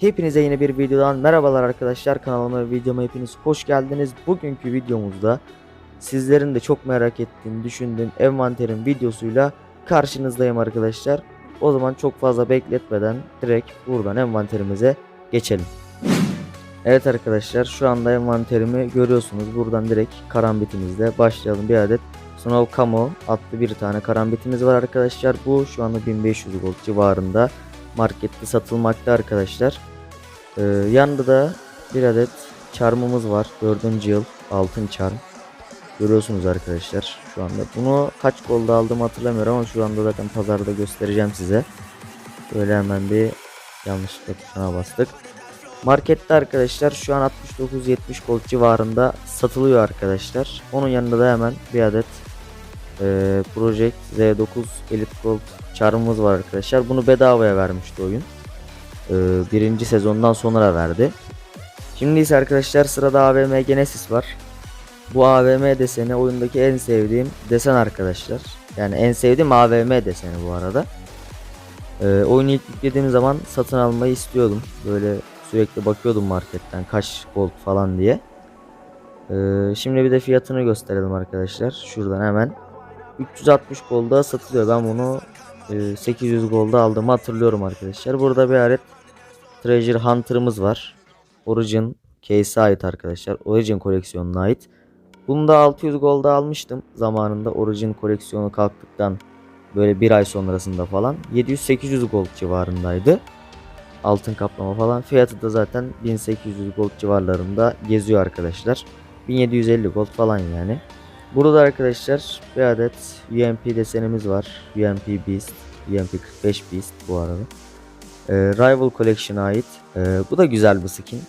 Hepinize yeni bir videodan merhabalar arkadaşlar kanalıma videoma hepiniz hoş geldiniz. Bugünkü videomuzda sizlerin de çok merak ettiğini düşündüğüm envanterin videosuyla karşınızdayım arkadaşlar. O zaman çok fazla bekletmeden direkt buradan envanterimize geçelim. Evet arkadaşlar şu anda envanterimi görüyorsunuz. Buradan direkt karambitimizle başlayalım. Bir adet Snow Camo adlı bir tane karambitimiz var arkadaşlar. Bu şu anda 1500 gold civarında markette satılmakta arkadaşlar. Ee, yanında da bir adet çarmımız var. 4. yıl altın çarm. Görüyorsunuz arkadaşlar şu anda. Bunu kaç golda aldım hatırlamıyorum ama şu anda zaten pazarda göstereceğim size. Böyle hemen bir yanlışlıkla tuşuna bastık. Markette arkadaşlar şu an 69-70 gold civarında satılıyor arkadaşlar. Onun yanında da hemen bir adet e, Project Z9 Elite Gold çarmımız var arkadaşlar. Bunu bedavaya vermişti oyun. E, birinci sezondan sonra verdi. Şimdi ise arkadaşlar sırada AVM Genesis var. Bu AVM deseni oyundaki en sevdiğim desen arkadaşlar. Yani en sevdiğim AVM deseni bu arada. E, oyunu ilk yüklediğim zaman satın almayı istiyordum. Böyle sürekli bakıyordum marketten kaç gold falan diye. E, şimdi bir de fiyatını gösterelim arkadaşlar. Şuradan hemen 360 golda satılıyor. Ben bunu e, 800 golda aldığımı hatırlıyorum arkadaşlar. Burada bir adet Treasure Hunter'ımız var. Origin case'e ait arkadaşlar. Origin koleksiyonuna ait. Bunu da 600 golda almıştım. Zamanında Origin koleksiyonu kalktıktan böyle bir ay sonrasında falan. 700-800 gold civarındaydı. Altın kaplama falan. Fiyatı da zaten 1800 gold civarlarında geziyor arkadaşlar. 1750 gold falan yani. Burada arkadaşlar bir adet UMP desenimiz var. UMP Beast. UMP 45 Beast bu arada. Ee, Rival Collection'a ait. Ee, bu da güzel bir skin.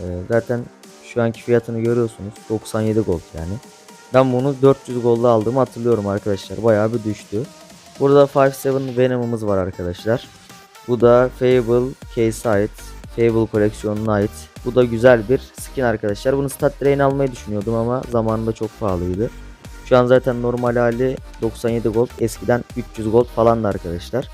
Ee, zaten şu anki fiyatını görüyorsunuz. 97 gold yani. Ben bunu 400 gold'a aldığımı hatırlıyorum arkadaşlar. Bayağı bir düştü. Burada 5-7 Venom'ımız var arkadaşlar. Bu da Fable Case'e ait. Fable koleksiyonuna ait. Bu da güzel bir skin arkadaşlar. Bunu stat train almayı düşünüyordum ama zamanında çok pahalıydı. Şu an zaten normal hali 97 gold. Eskiden 300 gold falandı arkadaşlar.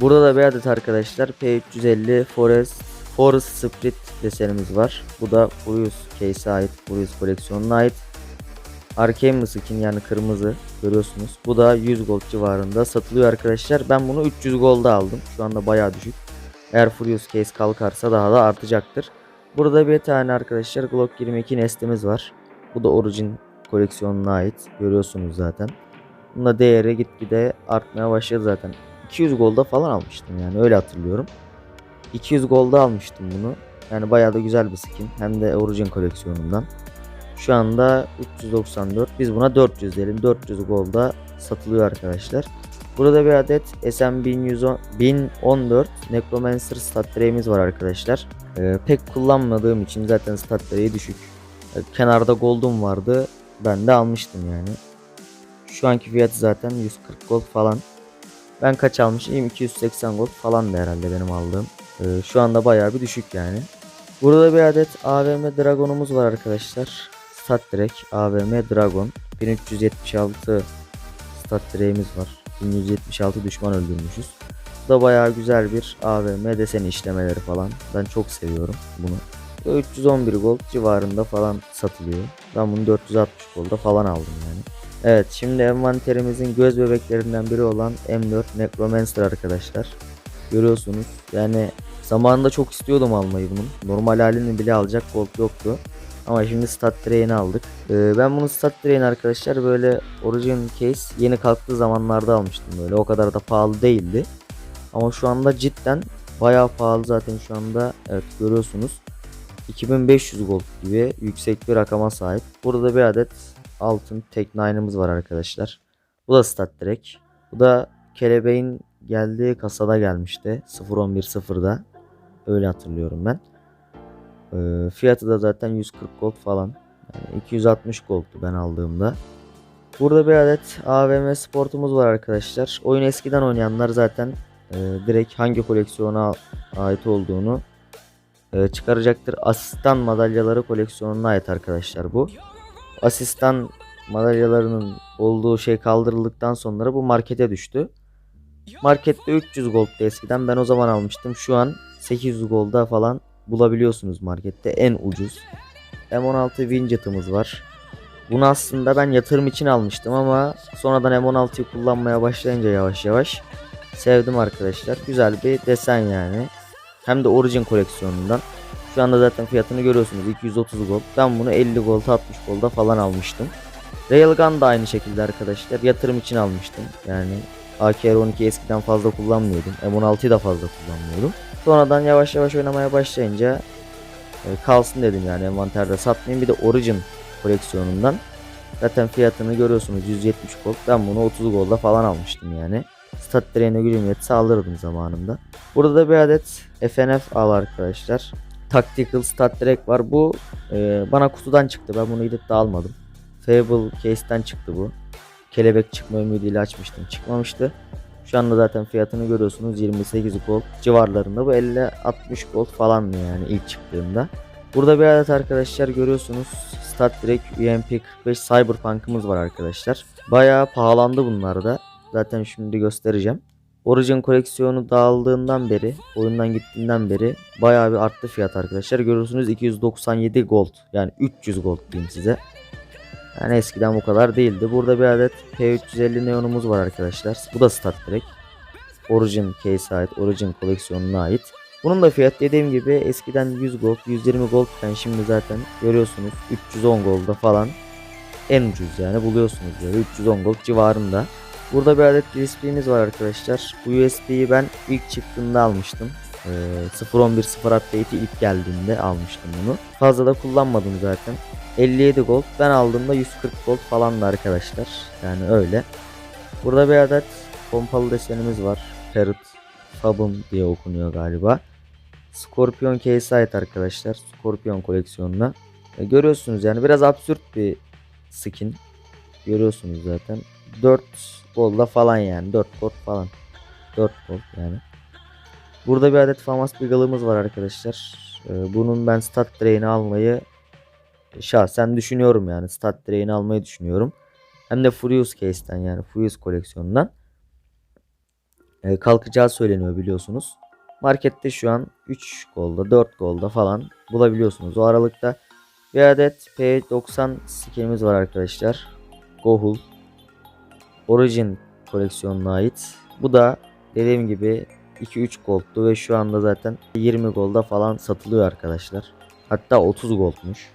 Burada da bir adet arkadaşlar P350 Forest Forest Spirit desenimiz var. Bu da Furious Case'e ait. Furious koleksiyonuna ait. Arcane skin yani kırmızı görüyorsunuz. Bu da 100 gold civarında satılıyor arkadaşlar. Ben bunu 300 golda aldım. Şu anda bayağı düşük. Eğer Furious Case kalkarsa daha da artacaktır. Burada bir tane arkadaşlar Glock 22 nestimiz var. Bu da Origin koleksiyonuna ait. Görüyorsunuz zaten. Bunun da değeri gitgide artmaya başladı zaten. 200 golda falan almıştım yani öyle hatırlıyorum. 200 golda almıştım bunu. Yani bayağı da güzel bir skin. Hem de Origin koleksiyonundan. Şu anda 394. Biz buna 400 diyelim. 400 golda satılıyor arkadaşlar. Burada bir adet SM1110 1014 Necromancer stat var arkadaşlar. Ee, pek kullanmadığım için zaten stat direği düşük. Ee, kenarda gold'um vardı. Ben de almıştım yani. Şu anki fiyatı zaten 140 gold falan. Ben kaç almışım? 280 gold falan da herhalde benim aldığım. Ee, şu anda bayağı bir düşük yani. Burada bir adet AVM Dragon'umuz var arkadaşlar. Stat direkt AVM Dragon. 1376 stat direğimiz var. 1176 düşman öldürmüşüz. Bu da bayağı güzel bir AVM deseni işlemeleri falan. Ben çok seviyorum bunu. Bu da 311 gold civarında falan satılıyor. Ben bunu 460 golda falan aldım yani. Evet şimdi envanterimizin göz bebeklerinden biri olan M4 Necromancer arkadaşlar. Görüyorsunuz yani zamanında çok istiyordum almayı bunun. Normal halini bile alacak gold yoktu. Ama şimdi stat train'i aldık. Ee, ben bunu stat train arkadaşlar böyle origin case yeni kalktığı zamanlarda almıştım böyle. O kadar da pahalı değildi. Ama şu anda cidden bayağı pahalı zaten şu anda evet görüyorsunuz. 2500 gold gibi yüksek bir rakama sahip. Burada bir adet altın tek nine'ımız var arkadaşlar. Bu da stat direkt. Bu da kelebeğin geldiği kasada gelmişti. 0.11.0'da. Öyle hatırlıyorum ben. Ee, fiyatı da zaten 140 gold falan. Yani 260 goldtu ben aldığımda. Burada bir adet AVM sportumuz var arkadaşlar. Oyun eskiden oynayanlar zaten e, direkt hangi koleksiyona ait olduğunu e, çıkaracaktır. Asistan madalyaları koleksiyonuna ait arkadaşlar bu. Asistan madalyalarının olduğu şey kaldırıldıktan sonra bu markete düştü. Markette 300 gold'tu eskiden. Ben o zaman almıştım. Şu an 800 golda falan bulabiliyorsunuz markette en ucuz. M16 Widget'ımız var. Bunu aslında ben yatırım için almıştım ama sonradan M16'yı kullanmaya başlayınca yavaş yavaş sevdim arkadaşlar. Güzel bir desen yani. Hem de Origin koleksiyonundan. Şu anda zaten fiyatını görüyorsunuz 230 gold. Ben bunu 50 gold 60 golda falan almıştım. Railgun da aynı şekilde arkadaşlar. Yatırım için almıştım. Yani AKR-12 eskiden fazla kullanmıyordum. M16'yı da fazla kullanmıyordum. Sonradan yavaş yavaş oynamaya başlayınca e, kalsın dedim yani envanterde satmayayım. Bir de Origin koleksiyonundan. Zaten fiyatını görüyorsunuz 170 gold. Ben bunu 30 golda falan almıştım yani. Stat direğine gücüm yetse alırdım zamanında. Burada da bir adet FNF al arkadaşlar. Tactical Stat Direct var. Bu e, bana kutudan çıktı. Ben bunu gidip de almadım. Fable Case'ten çıktı bu. Kelebek çıkma ümidiyle açmıştım. Çıkmamıştı. Şu anda zaten fiyatını görüyorsunuz 28 gold civarlarında. Bu 50-60 gold falan yani ilk çıktığında. Burada bir adet arkadaşlar görüyorsunuz Stat Direct UMP 45 Cyberpunk'ımız var arkadaşlar. Bayağı pahalandı bunlar da. Zaten şimdi göstereceğim. Origin koleksiyonu dağıldığından beri, oyundan gittiğinden beri bayağı bir arttı fiyat arkadaşlar. Görüyorsunuz 297 gold yani 300 gold diyeyim size. Yani eskiden bu kadar değildi. Burada bir adet P350 Neon'umuz var arkadaşlar. Bu da Stat Direct. Origin case'e ait, Origin koleksiyonuna ait. Bunun da fiyat dediğim gibi eskiden 100 gold, 120 gold iken şimdi zaten görüyorsunuz 310 golda falan en ucuz yani buluyorsunuz böyle 310 gold civarında. Burada bir adet USB'miz var arkadaşlar. Bu USB'yi ben ilk çıktığında almıştım. Ee, 0.11 0 update'i ilk geldiğinde almıştım bunu. Fazla da kullanmadım zaten. 57 gold. Ben aldığımda 140 gold falandı arkadaşlar. Yani öyle. Burada bir adet pompalı desenimiz var. Parrot Fabum diye okunuyor galiba. Scorpion case ait arkadaşlar. Scorpion koleksiyonuna. E, görüyorsunuz yani biraz absürt bir skin. Görüyorsunuz zaten. 4 golda falan yani. 4 gold falan. 4 gold yani. Burada bir adet Famas Beagle'ımız var arkadaşlar. E, bunun ben stat drain'i almayı şahsen düşünüyorum yani. Stat drain'i almayı düşünüyorum. Hem de Furious Case'ten yani Furious koleksiyonundan. E, kalkacağı söyleniyor biliyorsunuz. Markette şu an 3 golda 4 golda falan bulabiliyorsunuz. O aralıkta bir adet P90 skinimiz var arkadaşlar. Gohul. Origin koleksiyonuna ait. Bu da dediğim gibi 2-3 goldtu ve şu anda zaten 20 golda falan satılıyor arkadaşlar. Hatta 30 goldmuş.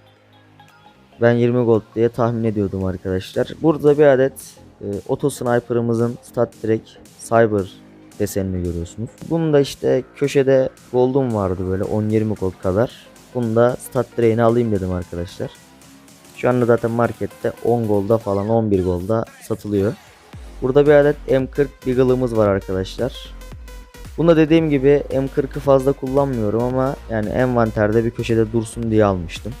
Ben 20 gold diye tahmin ediyordum arkadaşlar. Burada bir adet e, Auto Sniper'ımızın Stat Direct Cyber desenini görüyorsunuz. Bunda işte köşede gold'um vardı böyle 10-20 gold kadar. Bunu da Stat Direct'ini alayım dedim arkadaşlar. Şu anda zaten markette 10 golda falan 11 golda satılıyor. Burada bir adet M40 Beagle'ımız var arkadaşlar. Bunda dediğim gibi M40'ı fazla kullanmıyorum ama yani envanterde bir köşede dursun diye almıştım.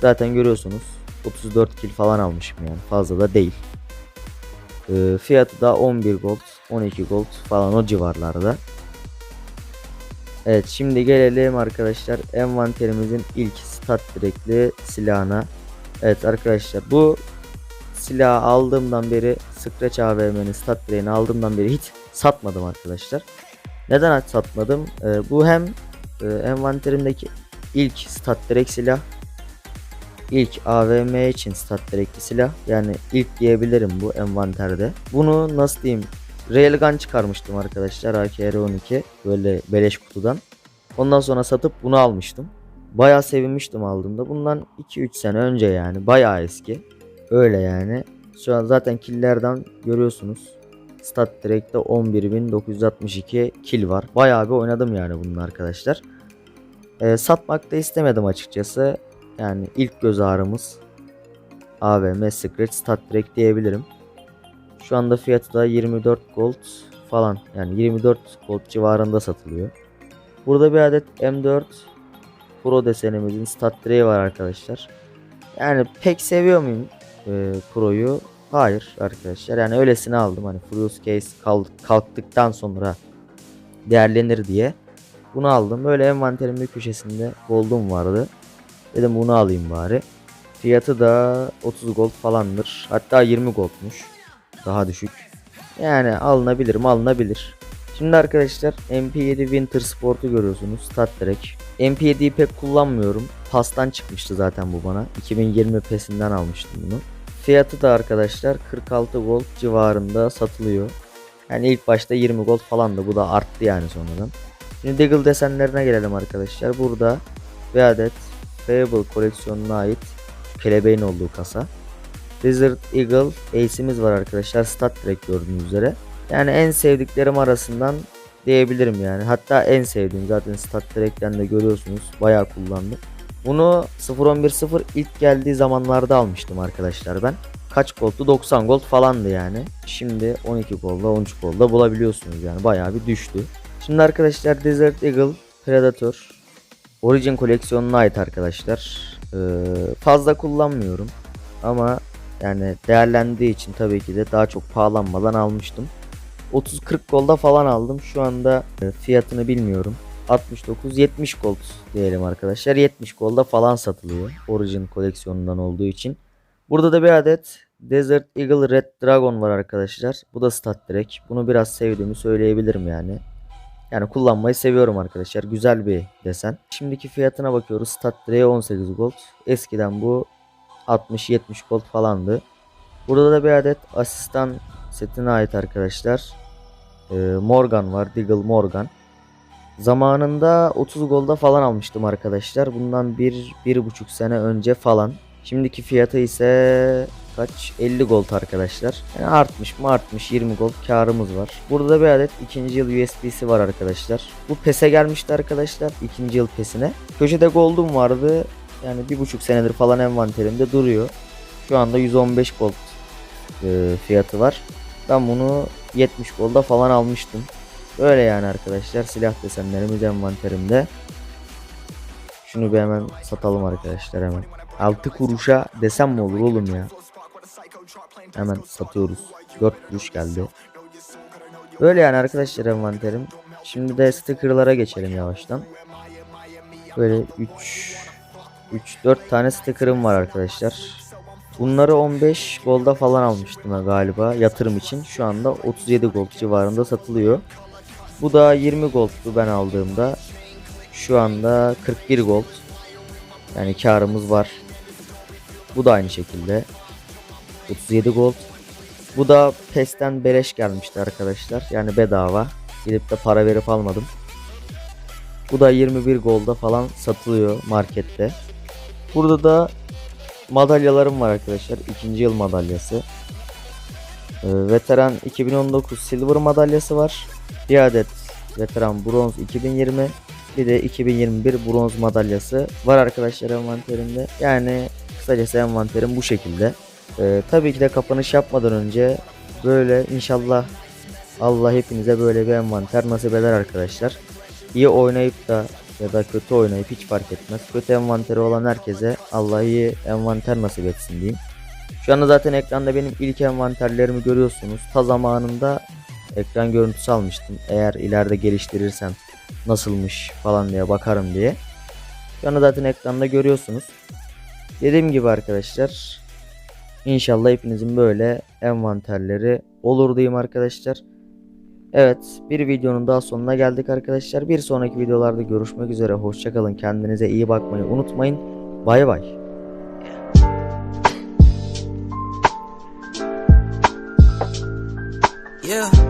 Zaten görüyorsunuz 34 kill falan almışım yani fazla da değil. Ee, fiyatı da 11 gold 12 gold falan o civarlarda. Evet şimdi gelelim arkadaşlar envanterimizin ilk stat direkli silahına. Evet arkadaşlar bu silahı aldığımdan beri Scratch AVM'nin stat direğini aldığımdan beri hiç satmadım arkadaşlar. Neden hiç satmadım? Ee, bu hem e, envanterimdeki ilk stat direkt silah ilk AVM için stat direkli silah yani ilk diyebilirim bu envanterde. Bunu nasıl diyeyim Railgun çıkarmıştım arkadaşlar AKR-12 böyle beleş kutudan. Ondan sonra satıp bunu almıştım. Bayağı sevinmiştim aldığımda. Bundan 2-3 sene önce yani bayağı eski. Öyle yani. Şu an zaten killlerden görüyorsunuz. Stat Direct'te 11.962 kill var. Bayağı bir oynadım yani bunun arkadaşlar. Ee, satmak da istemedim açıkçası. Yani ilk göz ağrımız AVM Secret Stat Direct diyebilirim. Şu anda fiyatı da 24 gold falan. Yani 24 gold civarında satılıyor. Burada bir adet M4 Pro desenimizin stat direği var arkadaşlar. Yani pek seviyor muyum e, Pro'yu? Hayır arkadaşlar. Yani öylesine aldım. Hani Furious Case kal- kalktıktan sonra değerlenir diye. Bunu aldım. Böyle envanterimin bir köşesinde gold'um vardı. Dedim bunu alayım bari. Fiyatı da 30 gold falandır. Hatta 20 goldmuş. Daha düşük. Yani alınabilir mi alınabilir. Şimdi arkadaşlar MP7 Winter Sport'u görüyorsunuz. Stat Trek. MP7'yi pek kullanmıyorum. Pastan çıkmıştı zaten bu bana. 2020 pesinden almıştım bunu. Fiyatı da arkadaşlar 46 gold civarında satılıyor. Yani ilk başta 20 gold falandı. Bu da arttı yani sonradan. Şimdi Deagle desenlerine gelelim arkadaşlar. Burada bir adet Fable koleksiyonuna ait kelebeğin olduğu kasa. Desert Eagle Ace'imiz var arkadaşlar. Stat Trek gördüğünüz üzere. Yani en sevdiklerim arasından diyebilirim yani. Hatta en sevdiğim zaten Stat Trek'ten de görüyorsunuz. Bayağı kullandım. Bunu 0.11.0 ilk geldiği zamanlarda almıştım arkadaşlar ben. Kaç goldtu? 90 gold falandı yani. Şimdi 12 golda 13 golda bulabiliyorsunuz yani. Bayağı bir düştü. Şimdi arkadaşlar Desert Eagle Predator Origin koleksiyonuna ait arkadaşlar. Ee, fazla kullanmıyorum. Ama yani değerlendiği için tabii ki de daha çok pahalanmadan almıştım. 30-40 golda falan aldım. Şu anda e, fiyatını bilmiyorum. 69-70 gold diyelim arkadaşlar. 70 golda falan satılıyor. Origin koleksiyonundan olduğu için. Burada da bir adet Desert Eagle Red Dragon var arkadaşlar. Bu da stat direkt. Bunu biraz sevdiğimi söyleyebilirim yani. Yani kullanmayı seviyorum arkadaşlar. Güzel bir desen. Şimdiki fiyatına bakıyoruz. Stat Dre 18 gold. Eskiden bu 60-70 gold falandı. Burada da bir adet asistan setine ait arkadaşlar. Ee, Morgan var. Diggle Morgan. Zamanında 30 golda falan almıştım arkadaşlar. Bundan bir, bir buçuk sene önce falan. Şimdiki fiyatı ise kaç? 50 gold arkadaşlar. Yani artmış mı artmış 20 gold karımız var. Burada da bir adet ikinci yıl USB'si var arkadaşlar. Bu PES'e gelmişti arkadaşlar ikinci yıl PES'ine. Köşede gold'um vardı. Yani bir buçuk senedir falan envanterimde duruyor. Şu anda 115 gold e, fiyatı var. Ben bunu 70 golda falan almıştım. Böyle yani arkadaşlar silah desenlerimiz envanterimde. Şunu bir hemen satalım arkadaşlar hemen. 6 kuruşa desem mi olur oğlum ya? Hemen satıyoruz. 4 kuruş geldi. Böyle yani arkadaşlar envanterim. Şimdi de stickerlara geçelim yavaştan. Böyle 3 3 4 tane sticker'ım var arkadaşlar. Bunları 15 golda falan almıştım galiba yatırım için. Şu anda 37 gold civarında satılıyor. Bu da 20 goldtu ben aldığımda. Şu anda 41 gold. Yani karımız var. Bu da aynı şekilde. 37 gold. Bu da PES'ten beleş gelmişti arkadaşlar. Yani bedava. Gidip de para verip almadım. Bu da 21 golda falan satılıyor markette. Burada da madalyalarım var arkadaşlar. İkinci yıl madalyası. Ee, veteran 2019 silver madalyası var. Bir adet veteran bronz 2020 bir de 2021 bronz madalyası var arkadaşlar envanterimde. Yani kısacası envanterim bu şekilde. Ee, tabii ki de kapanış yapmadan önce böyle inşallah Allah hepinize böyle bir envanter nasip eder arkadaşlar. İyi oynayıp da ya da kötü oynayıp hiç fark etmez. Kötü envanteri olan herkese Allah iyi envanter nasip etsin diyeyim. Şu anda zaten ekranda benim ilk envanterlerimi görüyorsunuz. Ta zamanında ekran görüntüsü almıştım. Eğer ileride geliştirirsem nasılmış falan diye bakarım diye. Şu anda zaten ekranda görüyorsunuz. Dediğim gibi arkadaşlar İnşallah hepinizin böyle envanterleri olur diyeyim arkadaşlar. Evet bir videonun daha sonuna geldik arkadaşlar. Bir sonraki videolarda görüşmek üzere. Hoşçakalın. Kendinize iyi bakmayı unutmayın. Bay bay. Yeah.